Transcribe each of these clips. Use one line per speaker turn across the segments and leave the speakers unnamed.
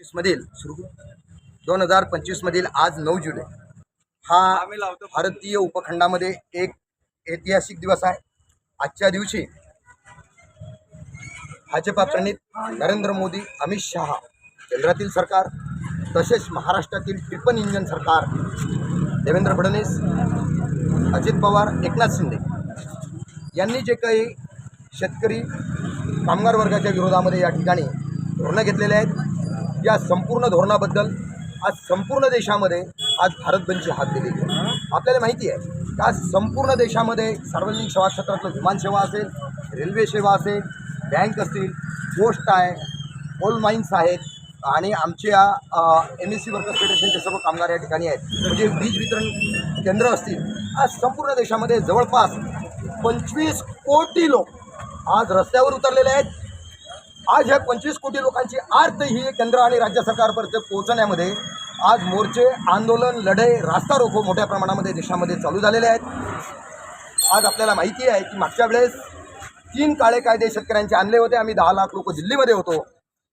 पंचवीसमधील दोन हजार पंचवीसमधील आज नऊ जुलै. हा भारतीय उपखंडामध्ये एक ऐतिहासिक दिवस आहे. आजच्या दिवशी भाजपा प्रणित नरेंद्र मोदी अमित शहा केंद्रातील सरकार तसेच महाराष्ट्रातील ट्रिपल इंजन सरकार देवेंद्र फडणवीस अजित पवार एकनाथ शिंदे यांनी जे काही शेतकरी कामगार वर्गाच्या विरोधामध्ये या ठिकाणी धोरणं घेतलेले आहेत या संपूर्ण धोरणाबद्दल आज संपूर्ण देशामध्ये आज भारत बंदची हात दिलेली आहे आपल्याला माहिती आहे की आज संपूर्ण देशामध्ये सार्वजनिक सेवा क्षेत्रातलं विमानसेवा असेल रेल्वे सेवा असेल बँक असतील पोस्ट आहे कोल माईन्स आहेत आणि आमच्या एम एस सी वर्कर्स फेडरेशनचे सर्व कामगार या ठिकाणी आहेत. म्हणजे वीज वितरण केंद्र असतील. आज संपूर्ण देशामध्ये जवळपास पंचवीस कोटी लोक आज रस्त्यावर उतरलेले आहेत. आज ह्या पंचवीस कोटी लोकांची आर्त ही केंद्र आणि राज्य सरकारपर्यंत पोहोचण्यामध्ये आज मोर्चे आंदोलन लढाई रास्ता रोको मोठ्या प्रमाणामध्ये देशामध्ये चालू झालेले आहेत. आज आपल्याला माहिती आहे की मागच्या वेळेस तीन काळे कायदे शेतकऱ्यांचे आणले होते. आम्ही दहा लाख लोक दिल्लीमध्ये होतो.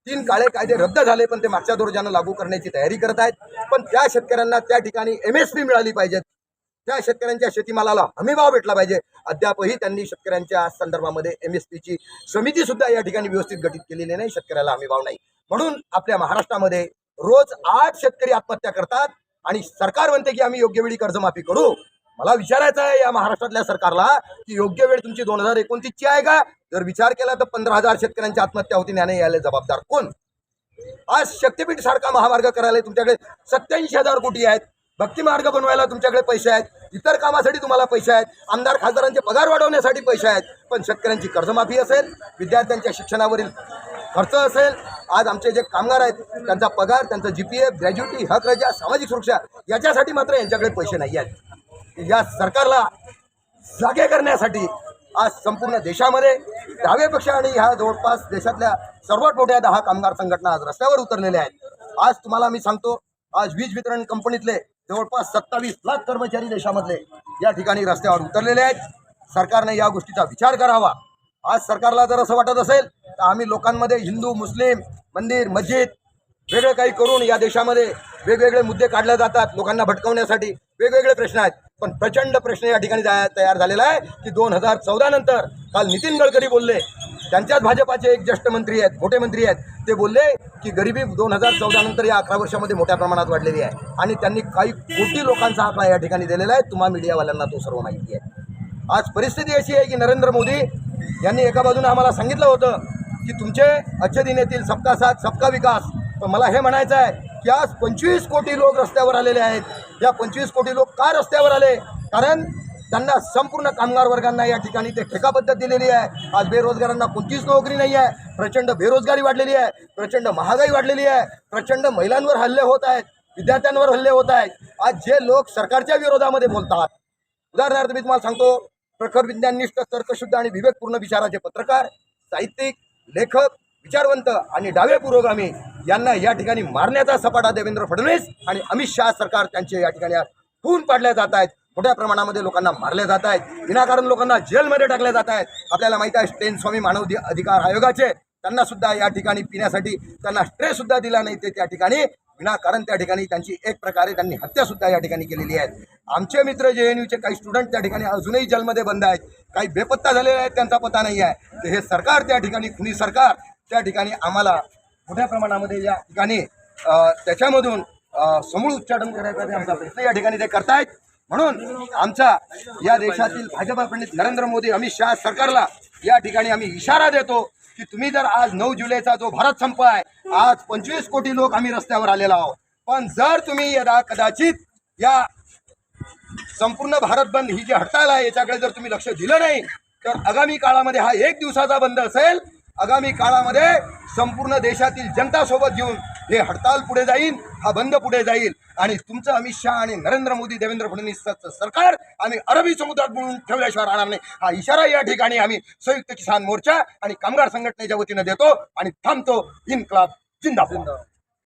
तीन काळे कायदे रद्द झाले पण ते मागच्या दर्जानं लागू करण्याची तयारी करत आहेत. पण त्या शेतकऱ्यांना त्या ठिकाणी एम एस पी मिळाली पाहिजेत. त्या शेतकऱ्यांच्या शेतीमालाला हमीभाव भेटला पाहिजे. अद्यापही त्यांनी शेतकऱ्यांच्या संदर्भामध्ये एम एस पीची समिती सुद्धा या ठिकाणी व्यवस्थित गठीत केलेली नाही. शेतकऱ्याला हमीभाव नाही. म्हणून आपल्या महाराष्ट्रामध्ये रोज आठ शेतकरी आत्महत्या करतात आणि सरकार म्हणते की आम्ही योग्य वेळी कर्जमाफी करू. मला विचारायचं आहे या महाराष्ट्रातल्या सरकारला की योग्य वेळ तुमची दोन हजार एकोणतीसची आहे का? जर विचार केला तर पंधरा हजार शेतकऱ्यांची आत्महत्या होती न्याने यायला जबाबदार कोण? आज शक्तीपीठ सारखा महामार्ग करायला तुमच्याकडे सत्याऐंशी हजार कोटी आहेत. भक्ती मार्ग बनवायला तुमच्याकडे पैसे आहेत. इतर कामासाठी तुम्हाला पैसे आहेत. आमदार खासदारांचे पगार वाढवण्यासाठी पैसे आहेत. पण शेतकऱ्यांची कर्जमाफी असेल विद्यार्थ्यांच्या शिक्षणावरील खर्च असेल आज आमचे जे कामगार आहेत त्यांचा पगार त्यांचं जी पी एफ ग्रॅज्युटी हक रजा सामाजिक सुरक्षा याच्यासाठी मात्र यांच्याकडे पैसे नाही आहेत. या सरकारला जागे करण्यासाठी आज संपूर्ण देशामध्ये डावे पक्ष आणि ह्या जवळपास देशातल्या सर्वात मोठ्या दहा कामगार संघटना आज रस्त्यावर उतरलेल्या आहेत. आज तुम्हाला मी सांगतो आज वीज वितरण कंपनीतले जवळपास सत्तावीस लाख कर्मचारी देशामधले या ठिकाणी रस्त्यावर उतरलेले आहेत. सरकारने या गोष्टीचा विचार करावा. आज सरकारला जर असं वाटत असेल तर आम्ही लोकांमध्ये हिंदू मुस्लिम मंदिर मस्जिद वेगळं काही करून या देशामध्ये वेगवेगळे मुद्दे काढले जातात लोकांना भटकवण्यासाठी. वेगवेगळे प्रश्न आहेत. पण प्रचंड प्रश्न या ठिकाणी तयार झालेला आहे की दोन हजार चौदा नंतर काल नितीन गडकरी बोलले. त्यांच्याच भाजपाचे एक ज्येष्ठ मंत्री आहेत मोठे मंत्री आहेत. ते बोलले की गरिबी दोन हजार चौदानंतर या अकरा वर्षामध्ये मोठ्या प्रमाणात वाढलेली आहे. आणि त्यांनी काही कोटी लोकांचा आकडा या ठिकाणी दिलेला आहे. तुम्हा मीडियावाल्यांना तो सर्व माहिती आहे. आज परिस्थिती अशी आहे की नरेंद्र मोदी यांनी एका बाजूने आम्हाला सांगितलं होतं की तुमचे अच्छे दिन येतील सबका साथ सबका विकास. पण मला हे म्हणायचं आहे की आज पंचवीस कोटी लोक रस्त्यावर आलेले आहेत. या पंचवीस कोटी लोक का रस्त्यावर आले? कारण त्यांना संपूर्ण कामगार वर्गांना या ठिकाणी ते ठेकाबद्दल दिलेली आहे. आज बेरोजगारांना कोणतीच नोकरी नाही आहे. प्रचंड बेरोजगारी वाढलेली आहे. प्रचंड महागाई वाढलेली आहे. प्रचंड महिलांवर हल्ले होत आहेत. विद्यार्थ्यांवर हल्ले होत आहेत. आज जे लोक सरकारच्या विरोधामध्ये बोलतात उदाहरणार्थ मी तुम्हाला सांगतो प्रखर विज्ञाननिष्ठ तर्कशुद्ध आणि विवेकपूर्ण विचाराचे पत्रकार साहित्यिक लेखक विचारवंत आणि डावे पुरोगामी यांना या ठिकाणी मारण्याचा सपाटा देवेंद्र फडणवीस आणि अमित शहा सरकार त्यांचे या ठिकाणी आज खून पाडल्या जात आहेत. मोठ्या प्रमाणामध्ये लोकांना मारले जात आहेत. विनाकारण लोकांना जेलमध्ये टाकले जात आहेत. आपल्याला माहीत आहे स्टेन स्वामी मानव अधिकार आयोगाचे त्यांना सुद्धा या ठिकाणी पिण्यासाठी त्यांना स्ट्रेसुद्धा दिला नाही. ते त्या ठिकाणी विनाकारण त्या ठिकाणी त्यांची एक प्रकारे त्यांनी हत्या सुद्धा या ठिकाणी केलेली आहे. आमचे मित्र जे एन यूचे काही स्टुडंट त्या ठिकाणी अजूनही जेलमध्ये बंद आहेत. काही बेपत्ता झालेले आहेत त्यांचा पत्ता नाही आहे. तर हे सरकार त्या ठिकाणी खुनी सरकार त्या ठिकाणी आम्हाला मोठ्या प्रमाणामध्ये या ठिकाणी त्याच्यामधून समूळ उच्चाटन करायचा आमचा प्रयत्न या ठिकाणी ते करतायत. म्हणून आमच्या या देशातील भाजपा पंडित नरेंद्र मोदी अमित शहा सरकारला या ठिकाणी आम्ही इशारा देतो की तुम्ही जर आज नऊ जुलैचा जो भारत संप आहे आज पंचवीस कोटी लोक आम्ही रस्त्यावर आलेलो आहोत. पण जर तुम्ही यदा कदाचित या संपूर्ण भारत बंद ही जी हडताळ आहे याच्याकडे जर तुम्ही लक्ष दिलं नाही तर आगामी काळामध्ये हा एक दिवसाचा बंद असेल. आगामी काळामध्ये संपूर्ण देशातील जनता सोबत घेऊन हे हडताल पुढे जाईल हा बंद पुढे जाईल. आणि तुमचं अमित शहा आणि नरेंद्र मोदी देवेंद्र फडणवीसचं सरकार आम्ही अरबी समुद्रात बुडून ठेवल्याशिवाय राहणार नाही. हा इशारा या ठिकाणी आम्ही संयुक्त किसान मोर्चा आणि कामगार संघटनेच्या वतीनं देतो आणि थांबतो इन क्लाब जिंदा